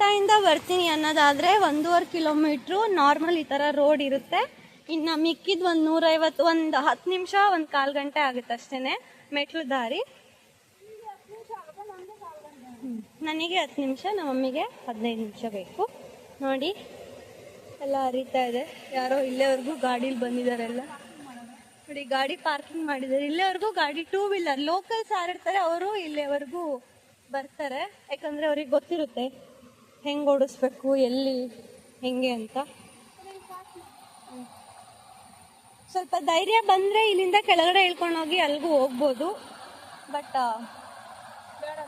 ಕುಮಟಾಯಿಂದ ಬರ್ತೀನಿ ಅನ್ನೋದಾದರೆ ಒಂದೂವರೆ ಕಿಲೋಮೀಟ್ರು. ನಾರ್ಮಲ್ ಈ ಥರ ರೋಡ್ ಇರುತ್ತೆ. ಇನ್ನು ಮಿಕ್ಕಿದ್ದು ಒಂದು ನೂರೈವತ್ತು, ಒಂದು ಹತ್ತು ನಿಮಿಷ, ಒಂದು ಕಾಲು ಗಂಟೆ ಆಗುತ್ತೆ ಅಷ್ಟೇ ಮೆಟ್ಲು ದಾರಿ. ನನಗೆ ಹತ್ತು ನಿಮಿಷ ನಮ್ಮ ಮಮ್ಮಿಗೆ ಹದಿನೈದು ನಿಮಿಷ ಬೇಕು. ನೋಡಿ, ಎಲ್ಲ ಹರಿತಾ ಇದೆ. ಯಾರೋ ಇಲ್ಲೇವರೆಗೂ ಗಾಡೀಲಿ ಬಂದಿದ್ದಾರೆಲ್ಲ ನೋಡಿ, ಗಾಡಿ ಪಾರ್ಕಿಂಗ್ ಮಾಡಿದ್ದಾರೆ. ಇಲ್ಲೇವರೆಗೂ ಗಾಡಿ ಟೂ ವೀಲರ್ ಲೋಕಲ್ಸ್ ಯಾರಿರ್ತಾರೆ ಅವರು ಇಲ್ಲೇವರೆಗೂ ಬರ್ತಾರೆ. ಯಾಕಂದ್ರೆ ಅವ್ರಿಗೆ ಗೊತ್ತಿರುತ್ತೆ. ಹೆಂಗ್ ಓಡಿಸ್ಬೇಕು, ಎಲ್ಲಿ, ಹೆಂಗೆ ಅಂತ? ಸ್ವಲ್ಪ ಧೈರ್ಯ ಬಂದ್ರೆ ಇಲ್ಲಿಂದ ಕೆಳಗಡೆ ಹೋಗಿ ಅಲ್ಲಿಗೂ ಹೋಗ್ಬೋದು. ಬಟ್ ಬೇಡ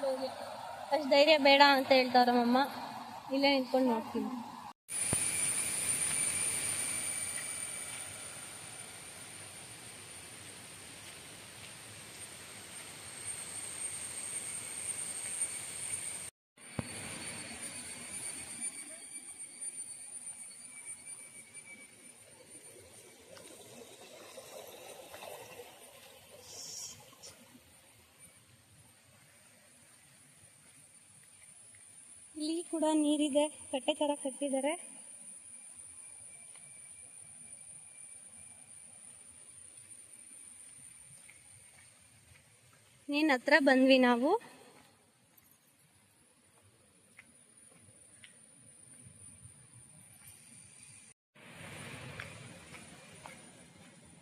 ಅಷ್ಟು ಧೈರ್ಯ ಬೇಡ ಅಂತ ಹೇಳ್ತಾರಮ್ಮ ಇಲ್ಲೇ ನಿಂತ್ಕೊಂಡು ನೋಡ್ತೀನಿ ಇಲ್ಲಿ ಕೂಡ ನೀರಿದೆ ಕಟ್ಟೆ ತರ ಕಟ್ಟಿದ್ದಾರೆ. ನೀನ್ ಹತ್ರ ಬಂದ್ವಿ ನಾವು.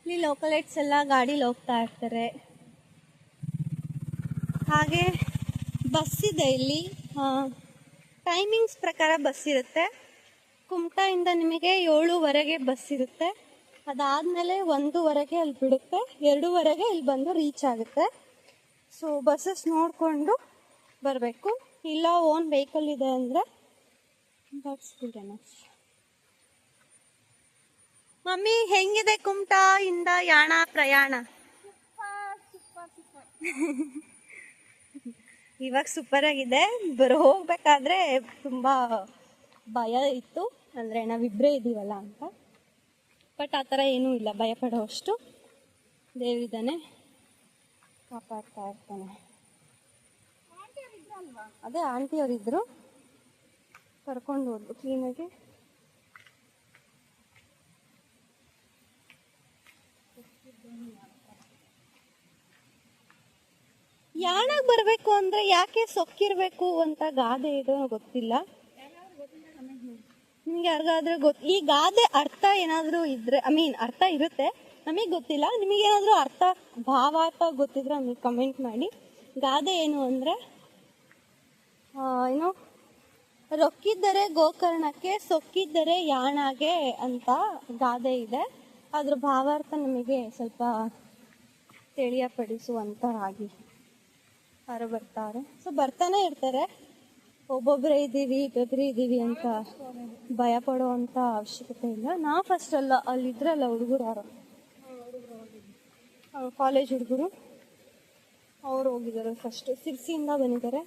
ಇಲ್ಲಿ ಲೋಕಲೈಟ್ಸ್ ಎಲ್ಲ ಗಾಡಿಲಿ ಹೋಗ್ತಾ ಇರ್ತಾರೆ. ಹಾಗೆ ಬಸ್ ಇದೆ ಇಲ್ಲಿ. ಟೈಮಿಂಗ್ಸ್ ಪ್ರಕಾರ ಬಸ್ ಇರುತ್ತೆ. ಕುಮಟಾಯಿಂದ ನಿಮಗೆ ಏಳುವರೆಗೆ ಬಸ್ ಇರುತ್ತೆ. ಅದಾದಮೇಲೆ ಒಂದೂವರೆಗೆ ಅಲ್ಲಿ ಬಿಡುತ್ತೆ. ಎರಡೂವರೆಗೆ ಇಲ್ಲಿ ಬಂದು ರೀಚ್ ಆಗುತ್ತೆ. ಸೊ ಬಸ್ಸಸ್ ನೋಡಿಕೊಂಡು ಬರಬೇಕು. ಇಲ್ಲ ಓನ್ ವೆಹಿಕಲ್ ಇದೆ ಅಂದರೆ ದಟ್ಸ್ ಗುಡ್ ಮಮ್ಮಿ ಹೆಂಗಿದೆ ಕುಮಟಾ ಇಂದ ಯಾಣ ಪ್ರಯಾಣ? ಇವಾಗ ಸೂಪರ್ ಆಗಿದೆ. ಬರ ಹೋಗ್ಬೇಕಾದ್ರೆ ತುಂಬಾ ಭಯ ಇತ್ತು. ಅಂದ್ರೆ ನಾವಿಬ್ರೇ ಇದೀವಲ್ಲ ಅಂತ. ಬಟ್ ಆ ಥರ ಏನೂ ಇಲ್ಲ. ಭಯ ಪಡೋಷ್ಟು ದೇವಿದ್ದಾನೆ ಕಾಪಾಡ್ತಾ ಇರ್ತಾನೆ. ಅದೇ ಆಂಟಿ ಅವರಿದ್ರು ಕರ್ಕೊಂಡು ಹೋದ್ರು ಕ್ಲೀನಾಗಿ ಯಾಣಾಗ್ ಬರ್ಬೇಕು ಯಾಕೆ ಸೊಕ್ಕಿರ್ಬೇಕು ಅಂತ ಗಾದೆ ಇದೆ ಗೊತ್ತಿಲ್ಲ. ನಿಮ್ಗೆ ಯಾರಿಗಾದ್ರೂ ಗೊತ್ತ ಈ ಗಾದೆ ಅರ್ಥ ಏನಾದ್ರೂ ಇದ್ರೆ ಐ ಮೀನ್ ಅರ್ಥ ಇರುತ್ತೆ. ನಮಗ್ ಗೊತ್ತಿಲ್ಲ. ನಿಮಗೆ ಏನಾದ್ರೂ ಅರ್ಥ, ಭಾವಾರ್ಥ ಗೊತ್ತಿದ್ರೆ ನಮಗೆ ಕಮೆಂಟ್ ಮಾಡಿ. ಗಾದೆ ಏನು ಅಂದ್ರೆ ಏನು, ರೊಕ್ಕಿದ್ದರೆ ಗೋಕರ್ಣಕ್ಕೆ, ಸೊಕ್ಕಿದ್ದರೆ ಯಾಣಾಗೆ ಅಂತ ಗಾದೆ ಇದೆ. ಅದ್ರ ಭಾವಾರ್ಥ ನಮಗೆ ಸ್ವಲ್ಪ ತಿಳಿಯಪಡಿಸುವಂತ ಆಗಿ ಯಾರು ಬರ್ತಾರೆ. ಸೊ ಬರ್ತಾನೆ ಇರ್ತಾರೆ. ಒಬ್ಬೊಬ್ಬರೇ ಇದ್ದೀವಿ, ಇಬ್ಬೊಬ್ರೆ ಇದ್ದೀವಿ ಅಂತ ಭಯ ಪಡುವಂತ ಅವಶ್ಯಕತೆ ಇಲ್ಲ. ನಾ ಫಸ್ಟ್ ಅಲ್ಲ, ಅಲ್ಲಿದ್ರಲ್ಲ ಹುಡುಗರು ಯಾರು? ಕಾಲೇಜ್ ಹುಡುಗರು. ಅವ್ರು ಹೋಗಿದ್ದಾರೆ ಫಸ್ಟ್ ಸಿರ್ಸಿಯಿಂದ ಬಂದಿದ್ದಾರೆ.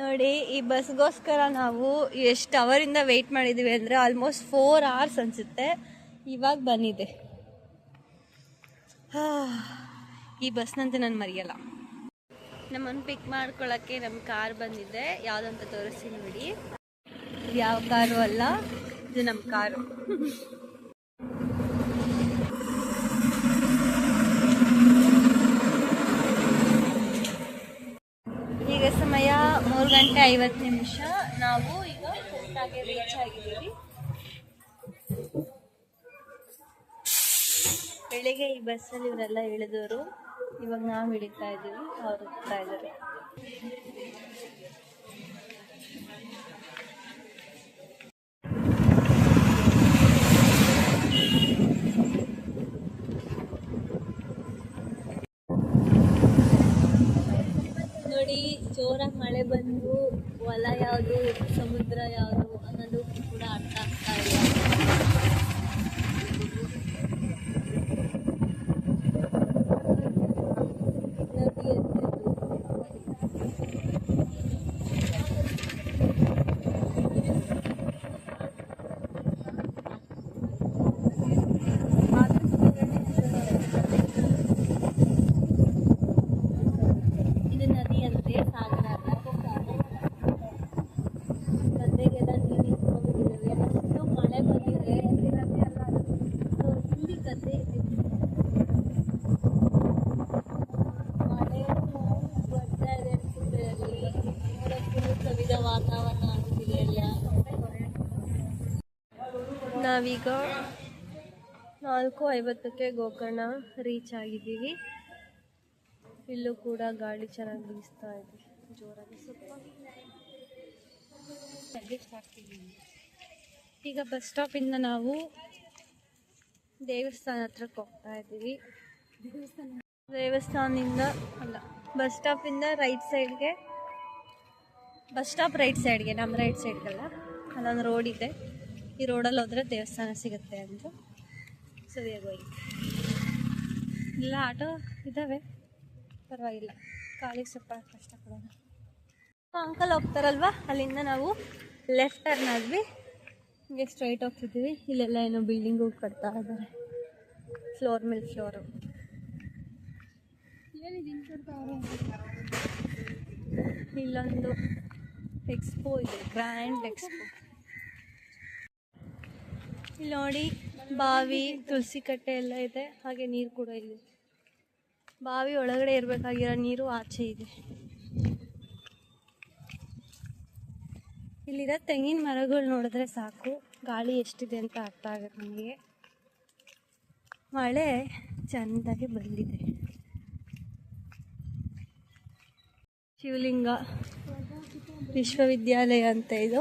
ನೋಡಿ, ಈ ಬಸ್ಗೋಸ್ಕರ ನಾವು ಎಷ್ಟು ಅವರಿಂದ ವೆಯ್ಟ್ ಮಾಡಿದ್ದೀವಿ ಅಂದರೆ ಆಲ್ಮೋಸ್ಟ್ ಫೋರ್ ಅವರ್ಸ್ ಅನಿಸುತ್ತೆ. ಇವಾಗ ಬಂದಿದೆ. ಈ ಬಸ್ನಂತೆ ನಾನು ಮರೆಯಲ್ಲ. ನಮ್ಮನ್ನು ಪಿಕ್ ಮಾಡ್ಕೊಳ್ಳೋಕ್ಕೆ ನಮ್ಮ ಕಾರ್ ಬಂದಿದೆ. ಯಾವುದಂತ ತೋರಿಸ್ತೀನಿ ನೋಡಿ. ಯಾವ ಕಾರು ಅಲ್ಲ, ಇದು ನಮ್ಮ ಕಾರು ಐವತ್ತು ನಿಮಿಷ ನಾವು ಈಗ ಕುಮಟಾಗೆ ರೀಚ್ ಆಗಿದ್ದೀವಿ. ಬೆಳಿಗ್ಗೆ ಈ ಬಸ್ಸಲ್ಲಿ ಇವರೆಲ್ಲ ಇಳಿದವರು, ಇವಾಗ ನಾವು ಇಳಿತಾ ಇದ್ದೀವಿ, ಅವರು ಹೋಗ್ತಾ ಇದ್ದಾರೆ. ನೋಡಿ, ಜೋರಾಗಿ ಮಳೆ ಬಂದು ಹೊಲ ಯಾವುದು ಸಮುದ್ರ ಯಾವುದು ಅನ್ನೋದು ಕೂಡ ಅರ್ಥ ಆಗ್ತಾ ಇಲ್ಲ ನದಿ ಎತ್ತಿದ್ದು. ಇದು ನದಿ ಅಂತೆ ಸಾಗರ ಅಲ್ಲ ಗದ್ದೆಗೆಲ್ಲ ನೀರು ನಿಂತ್ಕೊಂಡಿದ್ದಾವೆ ಅಷ್ಟು ಮಳೆ ಬಂದಿದೆ ಇಲ್ಲಿ ಗದ್ದೆ ಇದೆ ಮಳೆ ಬರ್ತಾ ಇದೆ ಅನ್ಸುತ್ತೆ ಅಲ್ಲಿ ವಾತಾವರಣ ನಾವೀಗ ನಾಲ್ಕು ಐವತ್ತಕ್ಕೆ ಗೋಕರ್ಣ ರೀಚ್ ಆಗಿದ್ದೀವಿ. ಇಲ್ಲೂ ಕೂಡ ಗಾಳಿ ಚೆನ್ನಾಗಿ ಬೀಸ್ತಾ ಇದೆ, ಜೋರಾಗಿ ಸ್ವಲ್ಪ ಈಗ ಬಸ್ ಸ್ಟಾಪಿಂದ ನಾವು ದೇವಸ್ಥಾನ ಹತ್ರಕ್ಕೆ ಹೋಗ್ತಾ ಇದ್ದೀವಿ. ದೇವಸ್ಥಾನದಿಂದ ಅಲ್ಲ, ಬಸ್ ಸ್ಟಾಪಿಂದ ರೈಟ್ ಸೈಡ್ಗೆ ಬಸ್ ಸ್ಟಾಪ್ ರೈಟ್ ಸೈಡ್ಗೆ, ನಮ್ಮ ರೈಟ್ ಸೈಡ್ಗೆಲ್ಲ ಅಲ್ಲೊಂದು ರೋಡ್ ಇದೆ. ಈ ರೋಡಲ್ಲಿ ಹೋದ್ರೆ ದೇವಸ್ಥಾನ ಸಿಗುತ್ತೆ ಅಂತ. ಸರಿಯಾಗಿ ಹೋಗಿ ಇಲ್ಲ, ಆಟೋ ಇದ್ದಾವೆ. ಪರವಾಗಿಲ್ಲ. ಕಾಲಿಗೆ ಸ್ವಲ್ಪ ಕಷ್ಟ ಕೊಡೋಣ. ಅಂಕಲ್ ಹೋಗ್ತಾರಲ್ವಾ? ಅಲ್ಲಿಂದ ನಾವು ಲೆಫ್ಟ್ ಟರ್ನ್ ಆದ್ವಿ. ಹಿಂಗೆ ಸ್ಟ್ರೈಟ್ ಹೋಗ್ತಿದ್ದೀವಿ ಇಲ್ಲೆಲ್ಲ ಏನೋ ಬಿಲ್ಡಿಂಗು ಕಟ್ತಾ ಇದ್ದಾರೆ. ಫ್ಲೋರ್ ಮೇಲೆ ಫ್ಲೋರು ಇಲ್ಲೊಂದು ಎಕ್ಸ್ಪೋ ಇದೆ ಗ್ರ್ಯಾಂಡ್ ಎಕ್ಸ್ಪೋ ಇಲ್ಲಿ ನೋಡಿ, ಬಾವಿ, ತುಳಸಿ ಕಟ್ಟೆ ಎಲ್ಲ ಇದೆ. ಹಾಗೆ ನೀರು ಕೂಡ ಇದೆ ಬಾವಿ ಒಳಗಡೆ ಇರಬೇಕಾಗಿರೋ ನೀರು ಆಚೆ ಇದೆ. ಇಲ್ಲಿರೋ ತೆಂಗಿನ ಮರಗಳು ನೋಡಿದ್ರೆ ಸಾಕು. ಗಾಳಿ ಎಷ್ಟಿದೆ ಅಂತ ಅರ್ಥ ಆಗುತ್ತೆ ನಮಗೆ. ಮಳೆ ಚೆಂದಾಗಿ ಬಂದಿದೆ. ಶಿವಲಿಂಗ ವಿಶ್ವವಿದ್ಯಾಲಯ ಅಂತ ಇದು.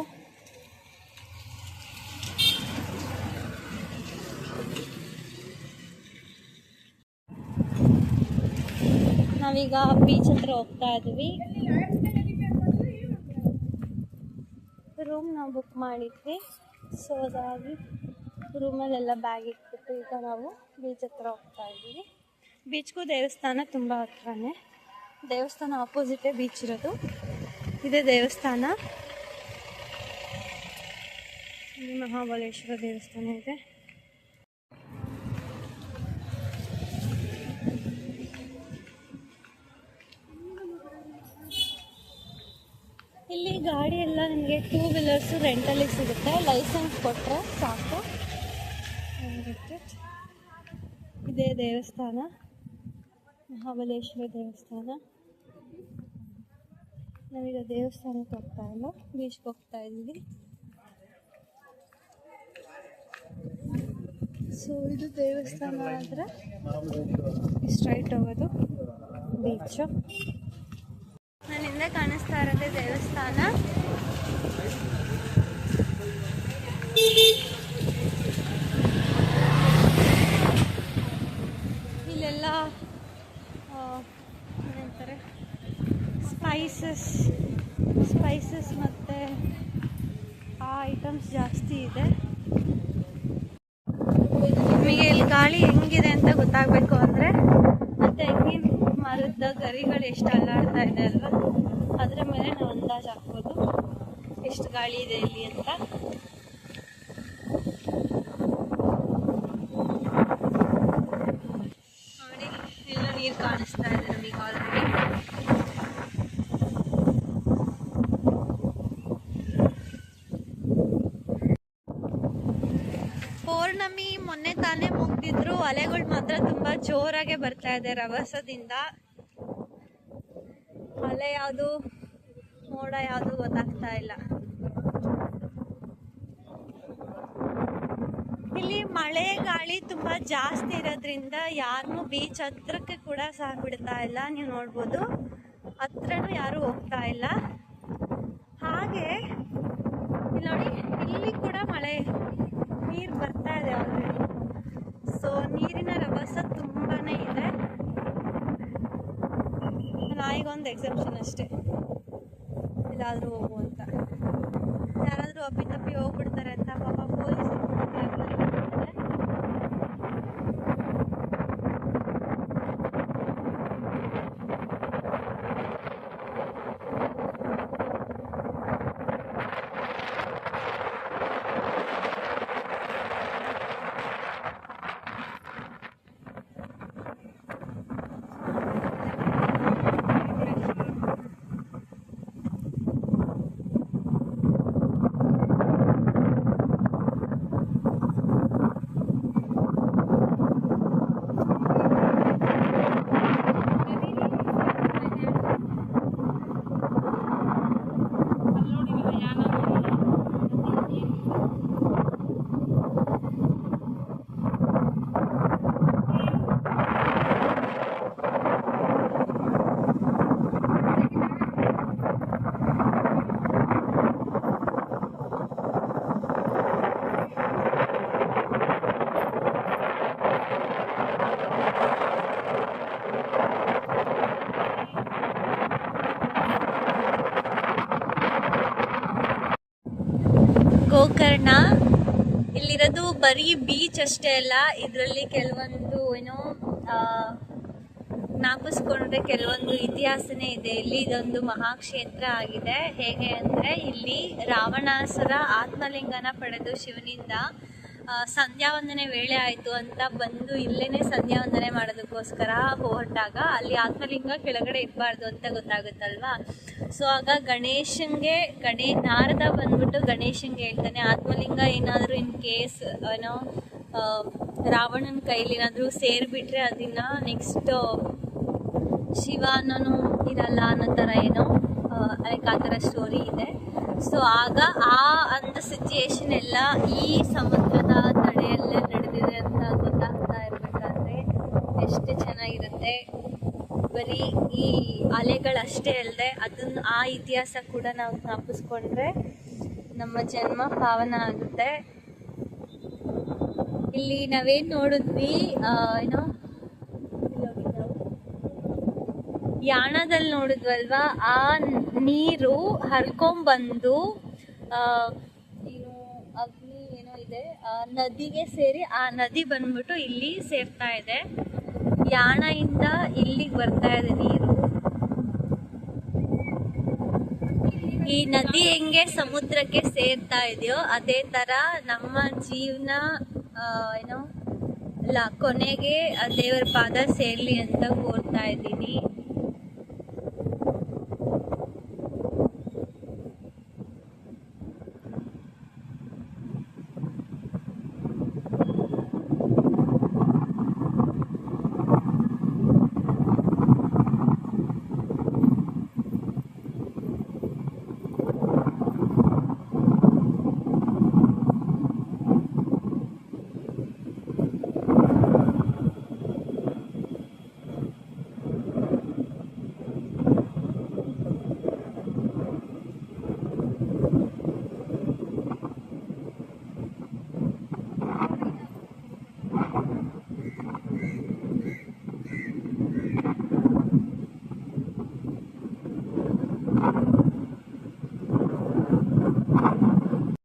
ನಾವೀಗ ಬೀಚ್ ಹತ್ರ ಹೋಗ್ತಾ ಇದ್ವಿ. ರೂಮ್ ನಾವು ಬುಕ್ ಮಾಡಿದ್ವಿ. ಸೊ ಅದಾಗಿ ರೂಮಲ್ಲೆಲ್ಲ ಬ್ಯಾಗ್ ಇಟ್ಬಿಟ್ಟು ಈಗ ನಾವು ಬೀಚ್ ಹತ್ರ ಹೋಗ್ತಾ ಇದ್ದೀವಿ ಬೀಚ್ಗೂ ದೇವಸ್ಥಾನ ತುಂಬ ಹತ್ರನೇ. ದೇವಸ್ಥಾನ ಆಪೋಸಿಟೇ ಬೀಚ್ ಇರೋದು. ಇದೇ ದೇವಸ್ಥಾನ. ಮಹಾಬಲೇಶ್ವರ ದೇವಸ್ಥಾನ ಇದೆ. ಇಲ್ಲಿ ಗಾಡಿ ಎಲ್ಲ ನಿಮಗೆ ಟೂ ವೀಲರ್ಸು ರೆಂಟಲ್ಲಿ ಸಿಗುತ್ತೆ. ಲೈಸೆನ್ಸ್ ಕೊಟ್ಟರೆ ಸಾಕು. ಇದೇ ದೇವಸ್ಥಾನ. ಮಹಾಬಲೇಶ್ವರ ದೇವಸ್ಥಾನ. ನಾವೀಗ ದೇವಸ್ಥಾನಕ್ಕೆ ಹೋಗ್ತಾ ಇಲ್ಲ ಬೀಚ್ಗೆ ಹೋಗ್ತಾ ಇದ್ದೀವಿ ಸೊ ಇದು ದೇವಸ್ಥಾನ ಆದರೆ ಸ್ಟ್ರೈಟ್ ಹೋಗೋದು ಬೀಚು ನನ್ನ ಹಿಂದೆ ಕಾಣಿಸ್ತಾ ಇರೋದೇ ದೇವಸ್ಥಾನ. ಇಲ್ಲೆಲ್ಲ ಆ, ಏನಂತಾರೆ ಸ್ಪೈಸಸ್ ಸ್ಪೈಸಸ್ ಮತ್ತು ಆ ಐಟಮ್ಸ್ ಜಾಸ್ತಿ ಇದೆ. ನಿಮಗೆ ಇಲ್ಲಿ ಗಾಳಿ ಹೆಂಗಿದೆ ಅಂತ ಗೊತ್ತಾಗಬೇಕು ಅಂದರೆ ತೆಂಗಿನ ಮರದ ಗರಿಗಳು ಎಷ್ಟು ಅಲ್ಲಾಡ್ತಾ ಇದೆ ಅಲ್ವಾ? ಅದರ ಮೇಲೆ ನಾವು ಅಂದಾಜು ಹಾಕ್ಬೋದು. ಎಷ್ಟು ಗಾಳಿ ಇದೆ ಇಲ್ಲಿ ಅಂತ. ನೋಡಿ, ಎಲ್ಲ ನೀರು ಕಾಣಿಸ್ತಾ ಇದೆ ನಮಗೆ ಆಲ್ರೆಡಿ ಪೌರ್ಣಮಿ ಮೊನ್ನೆ ತಾನೇ ಮುಗ್ದಿದ್ರು. ಅಲೆಗಳು ಮಾತ್ರ ತುಂಬಾ ಜೋರಾಗೆ ಬರ್ತಾ ಇದೆ ರಭಸದಿಂದ. ಅಲೆ ಯಾವುದು, ಮೋಡ ಯಾವುದು ಗೊತ್ತಾಗ್ತಾ ಇಲ್ಲ. ಇಲ್ಲಿ ಮಳೆ ಗಾಳಿ ತುಂಬಾ ಜಾಸ್ತಿ ಇರೋದ್ರಿಂದ ಯಾರನ್ನೂ ಬೀಚ್ ಹತ್ರಕ್ಕೆ ಕೂಡ ಸಹ ಬಿಡ್ತಾ ಇಲ್ಲ. ನೀವು ನೋಡ್ಬೋದು. ಹತ್ರನೂ ಯಾರು ಹೋಗ್ತಾ ಇಲ್ಲ ಹಾಗೆ ಇಲ್ಲಿ ನೋಡಿ ಇಲ್ಲಿ ಕೂಡ ಮಳೆ ನೀರು ಬರ್ತಾ ಇದೆ ಆಲ್ರೆಡಿ ಸೊ ನೀರಿನ ರಭಸ ತುಂಬಾನೇ ಇದೆ ನಾಯಿಗೊಂದು ಎಕ್ಸೆಪ್ಷನ್ ಅಷ್ಟೇ. ಗೋಕರ್ಣ ಇಲ್ಲಿರೋದು ಬರೀ ಬೀಚ್ ಅಷ್ಟೇ ಅಲ್ಲ, ಇದರಲ್ಲಿ ಕೆಲವೊಂದು ಏನೋ ಜ್ಞಾಪಿಸ್ಕೊಂಡ್ರೆ ಕೆಲವೊಂದು ಇತಿಹಾಸನೇ ಇದೆ. ಇಲ್ಲಿ ಇದೊಂದು ಮಹಾಕ್ಷೇತ್ರ ಆಗಿದೆ. ಹೇಗೆ ಅಂದ್ರೆ ಇಲ್ಲಿ ರಾವಣಾಸುರ ಆತ್ಮಲಿಂಗನ ಪಡೆದು ಶಿವನಿಂದ ಸಂಧ್ಯಾ ವಂದನೆ ವೇಳೆ ಆಯ್ತು ಅಂತ ಬಂದು ಇಲ್ಲೇ ಸಂಧ್ಯಾ ವಂದನೆ ಮಾಡೋದಕ್ಕೋಸ್ಕರ ಹೊರಟಾಗ ಅಲ್ಲಿ ಆತ್ಮಲಿಂಗ ಕೆಳಗಡೆ ಇರಬಾರ್ದು ಅಂತ ಗೊತ್ತಾಗುತ್ತಲ್ವಾ? ಸೊ ಆಗ ಗಣೇಶನ್ಗೆ ಗಣೇ, ನಾರದ ಬಂದ್ಬಿಟ್ಟು ಗಣೇಶನ್ಗೆ ಹೇಳ್ತಾನೆ, ಆತ್ಮಲಿಂಗ ಏನಾದರೂ ಇನ್ ಕೇಸ್ ಏನೋ ರಾವಣನ ಕೈಲಿ ಏನಾದರೂ ಸೇರಿಬಿಟ್ರೆ ಅದನ್ನ ನೆಕ್ಸ್ಟ್ ಶಿವ ಅನ್ನೋನು ಇರಲ್ಲ ಅನ್ನೋ ಥರ ಏನೋ ಲೈಕ್ ಆ ಥರ ಸ್ಟೋರಿ ಇದೆ. ಸೊ ಆಗ ಆ ಅಂಥ ಸಿಚುಯೇಷನ್ ಎಲ್ಲ ಈ ಸಮುದ್ರದ ತಡೆಯಲ್ಲೇ ನಡೆದಿದೆ ಅಂತ ಗೊತ್ತಾಗ್ತಾ ಇರಬೇಕಾದ್ರೆ ಎಷ್ಟು ಚೆನ್ನಾಗಿರುತ್ತೆ. ಬರೀ ಈ ಅಲೆಗಳಷ್ಟೇ ಅಲ್ಲದೆ ಅದನ್ನ ಆ ಇತಿಹಾಸ ಕೂಡ ನಾವು ಜ್ಞಾಪಿಸ್ಕೊಂಡ್ರೆ ನಮ್ಮ ಜನ್ಮ ಪಾವನ ಆಗುತ್ತೆ. ಇಲ್ಲಿ ನಾವೇನ್ ನೋಡಿದ್ವಿ ಏನೋ, ಯಾಣದಲ್ಲಿ ನೋಡಿದ್ವಲ್ವಾ? ಆ ನೀರು ಹರ್ಕೊಂಬಂದು ಇದೆ. ನದಿಗೆ ಸೇರಿ ಆ ನದಿ ಬಂದ್ಬಿಟ್ಟು ಇಲ್ಲಿ ಸೇರ್ತಾ ಇದೆ. ಯಾಣದಿಂದ ಇಲ್ಲಿಗೆ ಬರ್ತಾ ಇದೆ ನೀರು. ಈ ನದಿ ಹೆಂಗೆ ಸಮುದ್ರಕ್ಕೆ ಸೇರ್ತಾ ಇದೆಯೋ ಅದೇ ತರ ನಮ್ಮ ಜೀವನ ಏನೋ ಇಲ್ಲ ಕೊನೆಗೆ ದೇವರ ಪಾದ ಸೇರ್ಲಿ ಅಂತ ಕೋರ್ತಾ ಇದ್ದೀನಿ.